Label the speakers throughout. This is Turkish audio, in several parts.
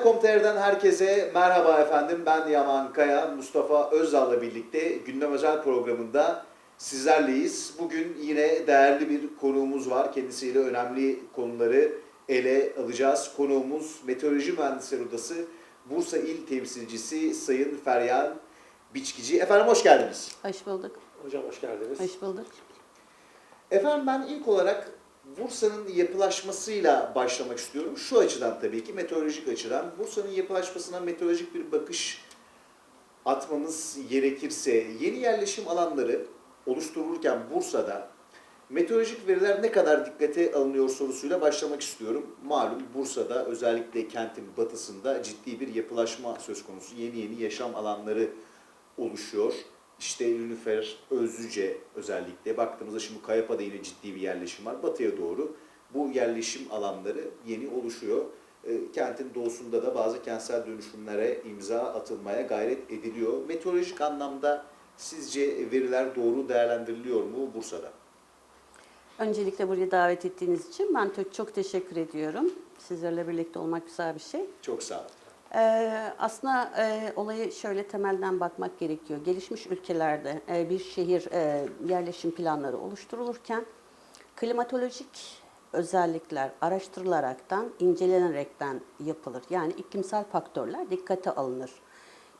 Speaker 1: Haber.com.tr'den herkese merhaba efendim. Ben Yaman Kaya, Mustafa Özdal'la birlikte Gündem Özel programında sizlerleyiz. Bugün yine değerli bir konuğumuz var. Kendisiyle önemli konuları ele alacağız. Konuğumuz Meteoroloji Mühendisleri Odası Bursa İl Temsilcisi Sayın Feryan Biçkici. Efendim hoş geldiniz.
Speaker 2: Hoş bulduk.
Speaker 3: Hocam hoş geldiniz.
Speaker 2: Hoş bulduk.
Speaker 1: Efendim ben ilk olarak Bursa'nın yapılaşmasıyla başlamak istiyorum. Şu açıdan tabii ki meteorolojik açıdan. Bursa'nın yapılaşmasına meteorolojik bir bakış atmamız gerekirse yeni yerleşim alanları oluşturulurken Bursa'da meteorolojik veriler ne kadar dikkate alınıyor sorusuyla başlamak istiyorum. Malum Bursa'da özellikle kentin batısında ciddi bir yapılaşma söz konusu. Yeni yeni yaşam alanları oluşuyor. İşte Nilüfer, Özlüce özellikle baktığımızda şimdi Kayapa'da yine ciddi bir yerleşim var. Batıya doğru bu yerleşim alanları yeni oluşuyor. E, kentin doğusunda da bazı kentsel dönüşümlere imza atılmaya gayret ediliyor. Meteorolojik anlamda sizce veriler doğru değerlendiriliyor mu Bursa'da?
Speaker 2: Öncelikle buraya davet ettiğiniz için ben çok, çok teşekkür ediyorum. Sizlerle birlikte olmak güzel bir şey.
Speaker 1: Çok sağ olun.
Speaker 2: Ee, aslında e, olayı şöyle temelden bakmak gerekiyor. Gelişmiş ülkelerde e, bir şehir e, yerleşim planları oluşturulurken klimatolojik özellikler araştırılaraktan, incelenerekten yapılır. Yani iklimsel faktörler dikkate alınır.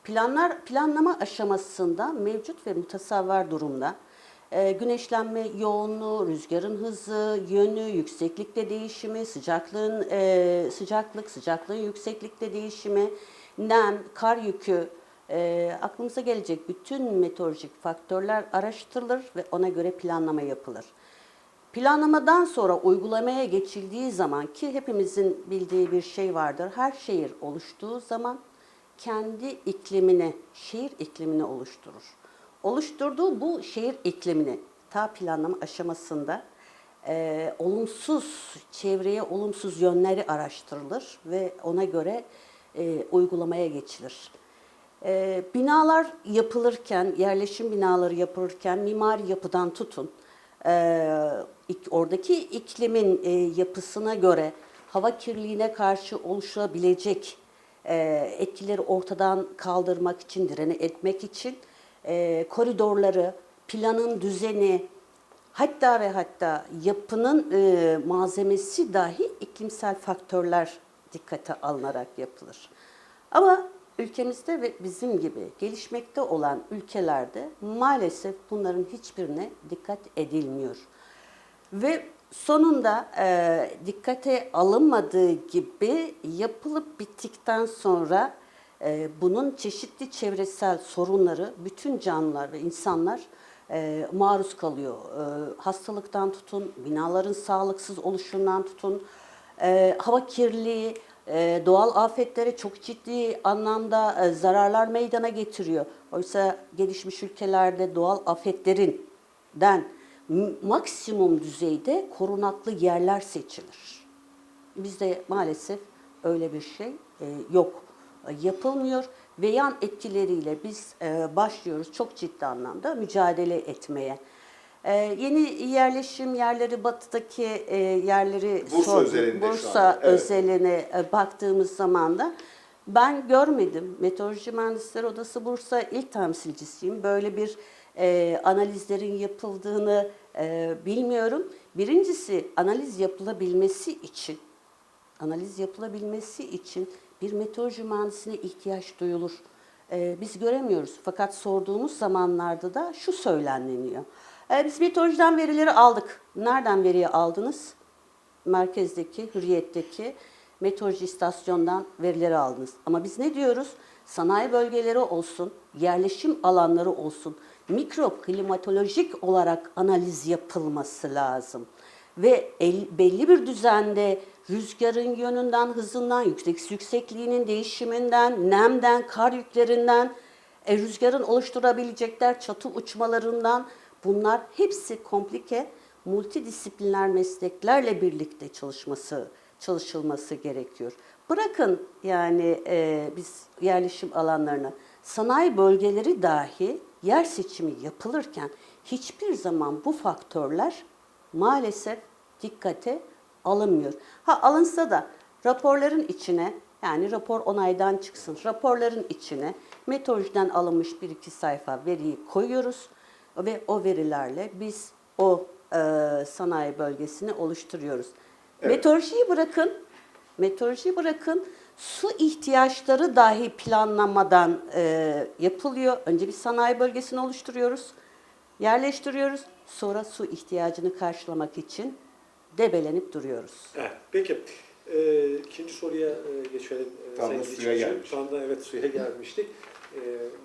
Speaker 2: Planlar planlama aşamasında mevcut ve mutasavvar durumda e, güneşlenme yoğunluğu, rüzgarın hızı, yönü, yükseklikte değişimi, sıcaklığın e, sıcaklık, sıcaklığın yükseklikte değişimi, nem, kar yükü, e, aklımıza gelecek bütün meteorolojik faktörler araştırılır ve ona göre planlama yapılır. Planlamadan sonra uygulamaya geçildiği zaman ki hepimizin bildiği bir şey vardır. Her şehir oluştuğu zaman kendi iklimini, şehir iklimini oluşturur. Oluşturduğu bu şehir iklimini ta planlama aşamasında e, olumsuz, çevreye olumsuz yönleri araştırılır ve ona göre e, uygulamaya geçilir. E, binalar yapılırken, yerleşim binaları yapılırken mimari yapıdan tutun, e, oradaki iklimin e, yapısına göre hava kirliliğine karşı oluşabilecek e, etkileri ortadan kaldırmak için, direne etmek için e, koridorları, planın düzeni, hatta ve hatta yapının e, malzemesi dahi iklimsel faktörler dikkate alınarak yapılır. Ama ülkemizde ve bizim gibi gelişmekte olan ülkelerde maalesef bunların hiçbirine dikkat edilmiyor. Ve sonunda e, dikkate alınmadığı gibi yapılıp bittikten sonra e, bunun çeşitli çevresel sorunları bütün canlılar ve insanlar e, maruz kalıyor. E, hastalıktan tutun, binaların sağlıksız oluşundan tutun, e, hava kirliliği, e, doğal afetlere çok ciddi anlamda e, zararlar meydana getiriyor. Oysa gelişmiş ülkelerde doğal afetlerinden maksimum düzeyde korunaklı yerler seçilir. Bizde maalesef öyle bir şey e, yok, yapılmıyor ve yan etkileriyle biz e, başlıyoruz çok ciddi anlamda mücadele etmeye. E, yeni yerleşim yerleri batıdaki e, yerleri
Speaker 1: Bursa
Speaker 2: sorduk.
Speaker 1: özelinde
Speaker 2: Bursa
Speaker 1: evet.
Speaker 2: özeline e, baktığımız zaman da ben görmedim. Meteoroloji Mühendisleri Odası Bursa ilk temsilcisiyim. Böyle bir e, analizlerin yapıldığını e, bilmiyorum. Birincisi analiz yapılabilmesi için analiz yapılabilmesi için bir meteoroloji mühendisine ihtiyaç duyulur. Ee, biz göremiyoruz fakat sorduğumuz zamanlarda da şu söylenleniyor. Ee, biz meteorolojiden verileri aldık. Nereden veriyi aldınız? Merkezdeki, Hürriyet'teki meteoroloji istasyondan verileri aldınız. Ama biz ne diyoruz? Sanayi bölgeleri olsun, yerleşim alanları olsun, mikro klimatolojik olarak analiz yapılması lazım ve el- belli bir düzende rüzgarın yönünden, hızından, yüksek yüksekliğinin değişiminden, nemden, kar yüklerinden, e, rüzgarın oluşturabilecekler çatı uçmalarından bunlar hepsi komplike multidisipliner mesleklerle birlikte çalışması çalışılması gerekiyor. Bırakın yani e, biz yerleşim alanlarını, sanayi bölgeleri dahi yer seçimi yapılırken hiçbir zaman bu faktörler maalesef dikkate alınmıyor. Ha alınsa da raporların içine Yani rapor onaydan çıksın. Raporların içine meteorolojiden alınmış bir iki sayfa veriyi koyuyoruz ve o verilerle biz o e, sanayi bölgesini oluşturuyoruz.
Speaker 1: Evet.
Speaker 2: Meteorolojiyi bırakın, meteorolojiyi bırakın. Su ihtiyaçları dahi planlamadan e, yapılıyor. Önce bir sanayi bölgesini oluşturuyoruz, yerleştiriyoruz. Sonra su ihtiyacını karşılamak için debelenip duruyoruz.
Speaker 3: Evet, peki. Ee, ikinci soruya e, geçelim. e,
Speaker 1: Tam da
Speaker 3: sevgili
Speaker 1: suya
Speaker 3: Çiçek.
Speaker 1: gelmiş.
Speaker 3: Tam da evet suya gelmiştik. Ee,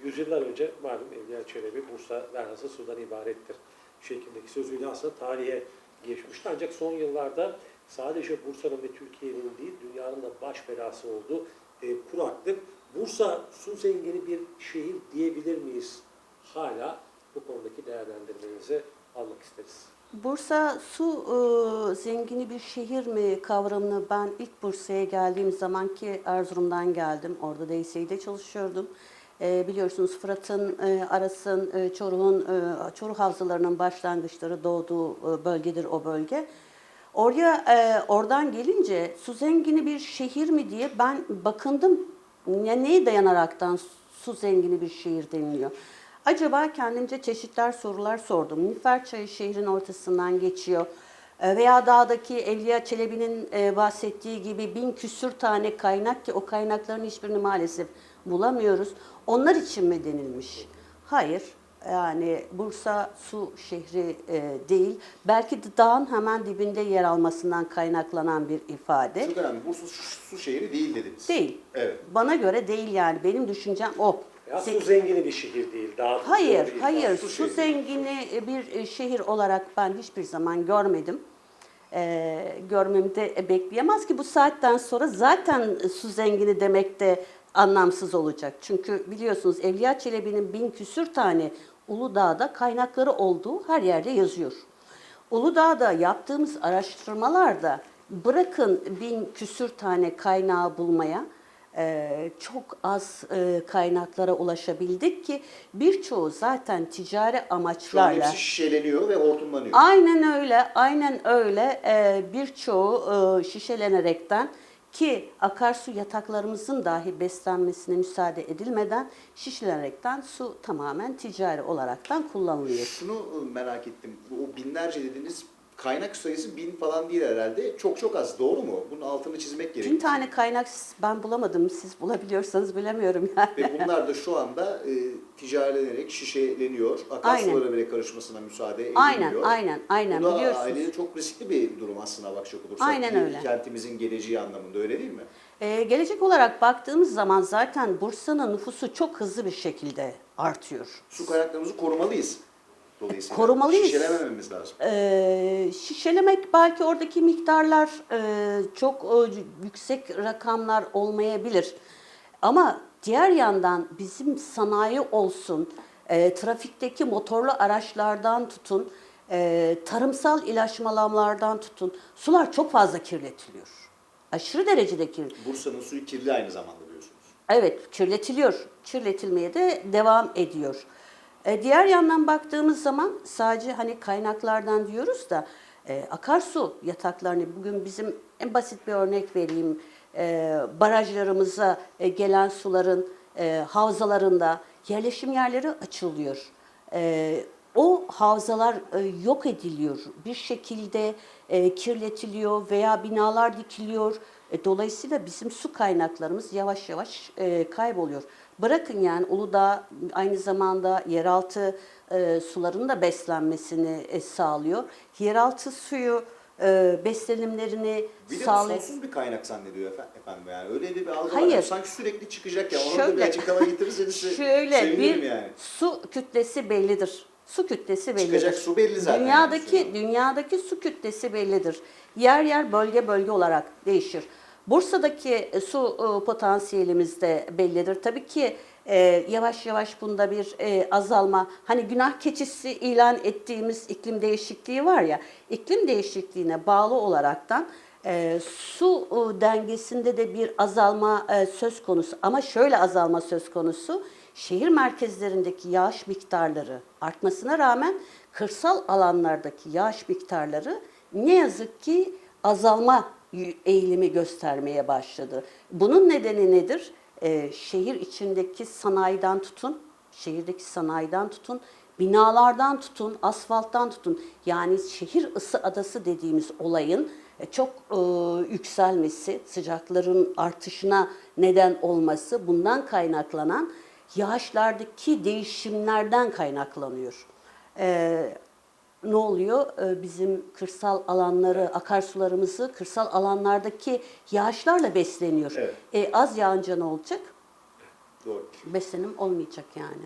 Speaker 3: yüzyıllar önce malum Evliya Çelebi Bursa velhasıl sudan ibarettir şeklindeki sözüyle aslında tarihe geçmişti. Ancak son yıllarda sadece Bursa'nın ve Türkiye'nin değil dünyanın da baş belası olduğu e, kuraklık. Bursa su zengini bir şehir diyebilir miyiz? Hala bu konudaki değerlendirmenizi almak isteriz.
Speaker 2: Bursa su e, zengini bir şehir mi kavramını ben ilk Bursa'ya geldiğim zaman ki Erzurum'dan geldim. Orada DSİ'de çalışıyordum. E, biliyorsunuz Fırat'ın, e, Aras'ın, e, Çoruh'un, e, Çoruh havzalarının başlangıçları doğduğu e, bölgedir o bölge. Oraya e, oradan gelince su zengini bir şehir mi diye ben bakındım. Ya neye dayanaraktan su zengini bir şehir deniliyor? Acaba kendimce çeşitler sorular sordum. Nifer Çayı şehrin ortasından geçiyor. E, Veya dağdaki Evliya Çelebi'nin e, bahsettiği gibi bin küsür tane kaynak ki o kaynakların hiçbirini maalesef bulamıyoruz. Onlar için mi denilmiş? Hayır. Yani Bursa su şehri e, değil. Belki de dağın hemen dibinde yer almasından kaynaklanan bir ifade.
Speaker 1: Çok önemli. Bursa su şehri değil dediniz.
Speaker 2: Değil.
Speaker 1: Evet.
Speaker 2: Bana göre değil yani. Benim düşüncem o.
Speaker 3: Ya su zengini bir şehir değil. Daha
Speaker 2: Hayır,
Speaker 3: değil.
Speaker 2: hayır.
Speaker 1: su
Speaker 2: Su
Speaker 1: şehri.
Speaker 2: zengini bir e, şehir olarak ben hiçbir zaman görmedim. Ee, görmemi de bekleyemez ki bu saatten sonra zaten su zengini demek de anlamsız olacak. Çünkü biliyorsunuz Evliya Çelebi'nin bin küsür tane Uludağ'da kaynakları olduğu her yerde yazıyor. Uludağ'da yaptığımız araştırmalarda bırakın bin küsür tane kaynağı bulmaya, e, çok az e, kaynaklara ulaşabildik ki birçoğu zaten ticari
Speaker 1: Şu an
Speaker 2: amaçlarla.
Speaker 1: hepsi şişeleniyor ve hortumlanıyor.
Speaker 2: Aynen öyle, aynen öyle e, birçoğu e, şişelenerekten ki akarsu yataklarımızın dahi beslenmesine müsaade edilmeden şişelenerekten su tamamen ticari olaraktan kullanılıyor.
Speaker 1: Şunu ıı, merak ettim. Bu o binlerce dediğiniz kaynak sayısı bin falan değil herhalde. Çok çok az. Doğru mu? Bunun altını çizmek gerekiyor.
Speaker 2: Bin tane kaynak ben bulamadım. Siz bulabiliyorsanız bilemiyorum yani.
Speaker 1: Ve bunlar da şu anda e, ticarilenerek şişeleniyor. Akarsulara bile karışmasına müsaade edilmiyor.
Speaker 2: Aynen, aynen, aynen
Speaker 1: Bu da
Speaker 2: biliyorsunuz.
Speaker 1: ailenin çok riskli bir durum aslına bakacak olursak.
Speaker 2: Aynen
Speaker 1: Bir
Speaker 2: öyle.
Speaker 1: Kentimizin geleceği anlamında öyle değil mi?
Speaker 2: Ee, gelecek olarak baktığımız zaman zaten Bursa'nın nüfusu çok hızlı bir şekilde artıyor.
Speaker 1: Su kaynaklarımızı korumalıyız. Dolayısıyla
Speaker 2: Korumalıyız.
Speaker 1: şişelemememiz lazım.
Speaker 2: Ee, şişelemek belki oradaki miktarlar e, çok e, yüksek rakamlar olmayabilir. Ama diğer yandan bizim sanayi olsun, e, trafikteki motorlu araçlardan tutun, e, tarımsal ilaçlamalardan tutun, sular çok fazla kirletiliyor. Aşırı derecede kirletiliyor.
Speaker 1: Bursa'nın suyu kirli aynı zamanda diyorsunuz.
Speaker 2: Evet, kirletiliyor. Kirletilmeye de devam ediyor. E, diğer yandan baktığımız zaman sadece hani kaynaklardan diyoruz da e, akarsu yataklarını bugün bizim en basit bir örnek vereyim. E, barajlarımıza e, gelen suların havzalarında yerleşim yerleri açılıyor. O havzalar yok ediliyor. Bir şekilde kirletiliyor veya binalar dikiliyor. E, dolayısıyla bizim su kaynaklarımız yavaş yavaş e, kayboluyor. Bırakın yani Uludağ aynı zamanda yeraltı e, suların da beslenmesini e, sağlıyor. Yeraltı suyu e, beslenimlerini
Speaker 1: Bir
Speaker 2: sağlıyor.
Speaker 1: sonsuz bir kaynak zannediyor efendim. efendim yani. Öyle bir algı var.
Speaker 2: Hayır.
Speaker 1: Yani Sanki sürekli çıkacak ya. Onu da bir
Speaker 2: Şöyle-
Speaker 1: açıklama getirirseniz
Speaker 2: Şöyle bir
Speaker 1: yani.
Speaker 2: su kütlesi bellidir. Su kütlesi bellidir.
Speaker 1: Çıkacak su belli zaten.
Speaker 2: Dünyadaki
Speaker 1: yani.
Speaker 2: dünyadaki su kütlesi bellidir. Yer yer bölge bölge olarak değişir. Bursa'daki e, su e, potansiyelimiz de bellidir. Tabii ki e, yavaş yavaş bunda bir e, azalma. Hani günah keçisi ilan ettiğimiz iklim değişikliği var ya. iklim değişikliğine bağlı olaraktan e, su e, dengesinde de bir azalma e, söz konusu. Ama şöyle azalma söz konusu. Şehir merkezlerindeki yağış miktarları artmasına rağmen kırsal alanlardaki yağış miktarları ne yazık ki azalma eğilimi göstermeye başladı. Bunun nedeni nedir? Ee, şehir içindeki sanayiden tutun, şehirdeki sanayiden tutun, binalardan tutun, asfalttan tutun. Yani şehir ısı adası dediğimiz olayın e, çok e, yükselmesi, sıcakların artışına neden olması bundan kaynaklanan yağışlardaki değişimlerden kaynaklanıyor. Ee, ne oluyor? Ee, bizim kırsal alanları, akarsularımızı kırsal alanlardaki yağışlarla besleniyor.
Speaker 1: Evet.
Speaker 2: E, az yağınca ne olacak?
Speaker 1: Doğru.
Speaker 2: Beslenim olmayacak yani.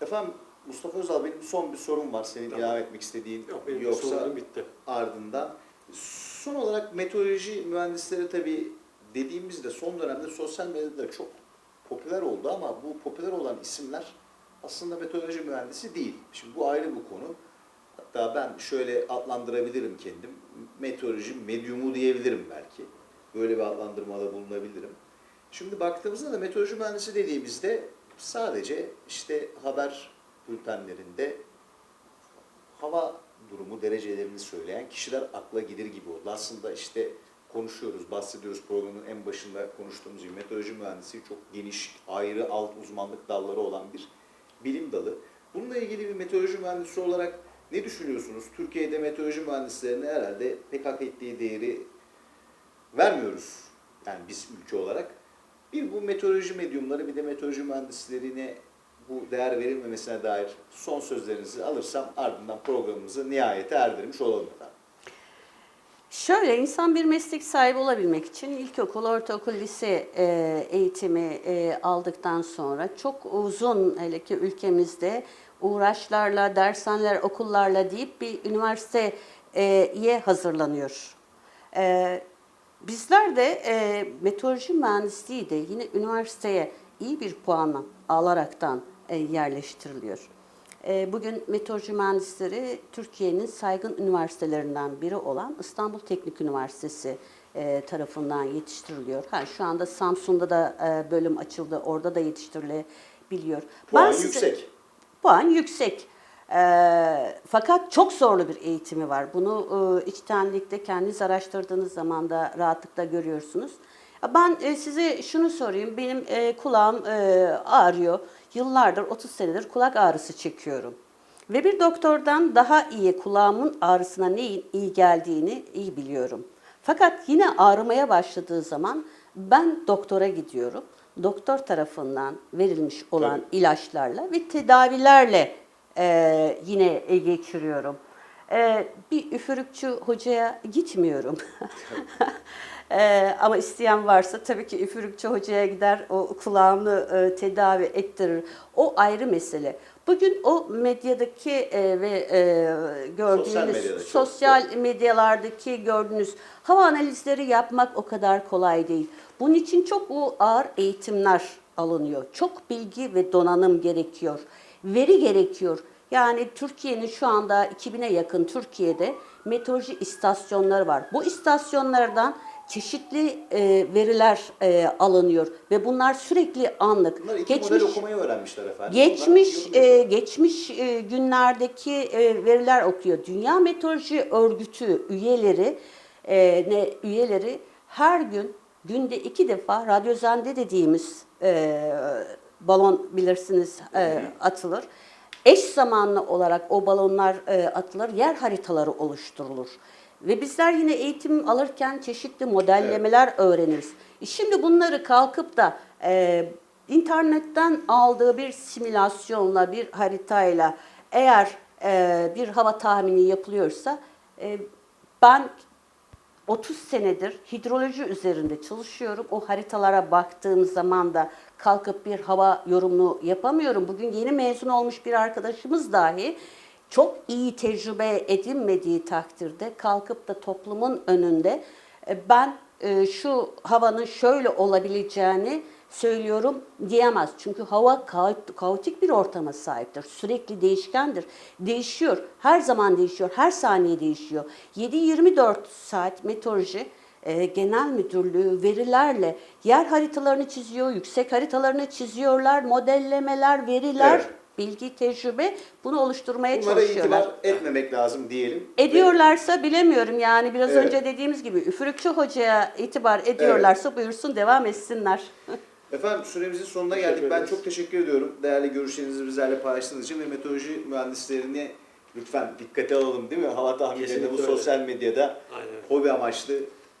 Speaker 1: Efendim Mustafa Özal benim çok bir sorum var senin
Speaker 3: Tamam.
Speaker 1: ilave etmek istediğin
Speaker 3: Yok benim
Speaker 1: yoksa
Speaker 3: sorularım bitti.
Speaker 1: ardından. Son olarak meteoroloji mühendisleri tabii dediğimizde son dönemde sosyal medyada çok popüler oldu ama bu popüler olan isimler aslında meteoroloji mühendisi değil. Şimdi bu ayrı bir konu. Hatta ben şöyle adlandırabilirim kendim. Meteoroloji medyumu diyebilirim belki. Böyle bir adlandırmada bulunabilirim. Şimdi baktığımızda da meteoroloji mühendisi dediğimizde sadece işte haber bültenlerinde hava durumu derecelerini söyleyen kişiler akla gelir gibi oldu. Aslında işte konuşuyoruz, bahsediyoruz programın en başında konuştuğumuz gibi meteoroloji mühendisliği çok geniş, ayrı alt uzmanlık dalları olan bir bilim dalı. Bununla ilgili bir meteoroloji mühendisi olarak ne düşünüyorsunuz? Türkiye'de meteoroloji mühendislerine herhalde pek hak ettiği değeri vermiyoruz. Yani biz ülke olarak. Bir bu meteoroloji medyumları bir de meteoroloji mühendislerine bu değer verilmemesine dair son sözlerinizi alırsam ardından programımızı nihayete erdirmiş olalım efendim.
Speaker 2: Şöyle insan bir meslek sahibi olabilmek için ilkokul, ortaokul, lise e, eğitimi e, aldıktan sonra çok uzun hele ki ülkemizde uğraşlarla, dershaneler, okullarla deyip bir üniversiteye hazırlanıyor. E, bizler de e, meteoroloji mühendisliği de yine üniversiteye iyi bir puanla alaraktan yerleştiriliyor. E, Bugün meteoroloji mühendisleri Türkiye'nin saygın üniversitelerinden biri olan İstanbul Teknik Üniversitesi e, tarafından yetiştiriliyor. Ha, şu anda Samsun'da da e, bölüm açıldı, orada da yetiştirilebiliyor.
Speaker 1: Puan
Speaker 2: size-
Speaker 1: yüksek.
Speaker 2: Puan yüksek. Ee, fakat çok zorlu bir eğitimi var. Bunu e, içtenlikte kendiniz araştırdığınız zaman da rahatlıkla görüyorsunuz. Ben e, size şunu sorayım. Benim e, kulağım e, ağrıyor. Yıllardır, 30 senedir kulak ağrısı çekiyorum. Ve bir doktordan daha iyi kulağımın ağrısına neyin iyi geldiğini iyi biliyorum. Fakat yine ağrımaya başladığı zaman ben doktora gidiyorum. Doktor tarafından verilmiş olan
Speaker 1: Tabii.
Speaker 2: ilaçlarla ve tedavilerle e, yine geçiriyorum. E, bir üfürükçü hocaya gitmiyorum. E, ama isteyen varsa tabii ki üfürükçü hocaya gider, o kulağını e, tedavi ettirir. O ayrı mesele. Bugün o medyadaki e, ve e, gördüğünüz
Speaker 1: Sosyal medyada çok.
Speaker 2: sosyal medyalardaki gördüğünüz hava analizleri yapmak o kadar kolay değil. Bunun için çok ağır eğitimler alınıyor. Çok bilgi ve donanım gerekiyor. Veri gerekiyor. Yani Türkiye'nin şu anda 2000'e yakın Türkiye'de meteoroloji istasyonları var. Bu istasyonlardan çeşitli e, veriler e, alınıyor ve bunlar sürekli anlık.
Speaker 1: Bunlar iki model okumayı öğrenmişler efendim.
Speaker 2: Geçmiş e, geçmiş e, günlerdeki e, veriler okuyor. Dünya Meteoroloji Örgütü üyeleri e, ne üyeleri her gün günde iki defa radyozende dediğimiz e, balon bilirsiniz e, atılır. Eş zamanlı olarak o balonlar e, atılır, yer haritaları oluşturulur. Ve bizler yine eğitim alırken çeşitli modellemeler öğreniriz. E Şimdi bunları kalkıp da e, internetten aldığı bir simülasyonla, bir haritayla eğer e, bir hava tahmini yapılıyorsa e, ben 30 senedir hidroloji üzerinde çalışıyorum. O haritalara baktığım zaman da kalkıp bir hava yorumunu yapamıyorum. Bugün yeni mezun olmuş bir arkadaşımız dahi çok iyi tecrübe edinmediği takdirde kalkıp da toplumun önünde e, ben e, şu havanın şöyle olabileceğini söylüyorum diyemez. Çünkü hava kaot- kaotik bir ortama sahiptir. Sürekli değişkendir. Değişiyor. Her zaman değişiyor. Her saniye değişiyor. 7-24 saat meteoroloji e, genel müdürlüğü verilerle yer haritalarını çiziyor, yüksek haritalarını çiziyorlar, modellemeler, veriler
Speaker 1: Evet.
Speaker 2: Bilgi, tecrübe bunu oluşturmaya
Speaker 1: Bunlara
Speaker 2: çalışıyorlar.
Speaker 1: itibar etmemek lazım diyelim.
Speaker 2: Ediyorlarsa bilemiyorum yani biraz
Speaker 1: Evet.
Speaker 2: önce dediğimiz gibi üfürükçü hocaya itibar ediyorlarsa buyursun devam etsinler.
Speaker 1: Efendim süremizin sonuna
Speaker 3: Teşekkür
Speaker 1: geldik. Ben
Speaker 3: ederiz.
Speaker 1: çok teşekkür ediyorum. Değerli görüşlerinizi bizlerle paylaştığınız için ve meteoroloji mühendislerini lütfen dikkate alalım değil mi? Hava tahminlerinde bu
Speaker 3: Kesinlikle öyle.
Speaker 1: sosyal medyada
Speaker 3: Aynen.
Speaker 1: hobi amaçlı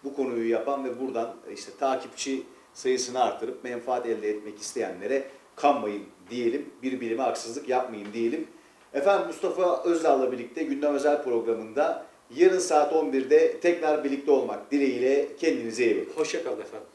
Speaker 1: bu konuyu yapan ve buradan işte takipçi sayısını artırıp menfaat elde etmek isteyenlere kanmayın diyelim. Bir bilime haksızlık yapmayın diyelim. Efendim Mustafa Özdağ'la birlikte Gündem Özel programında yarın saat 11'de tekrar birlikte olmak dileğiyle kendinize iyi bakın.
Speaker 3: Hoşçakalın efendim.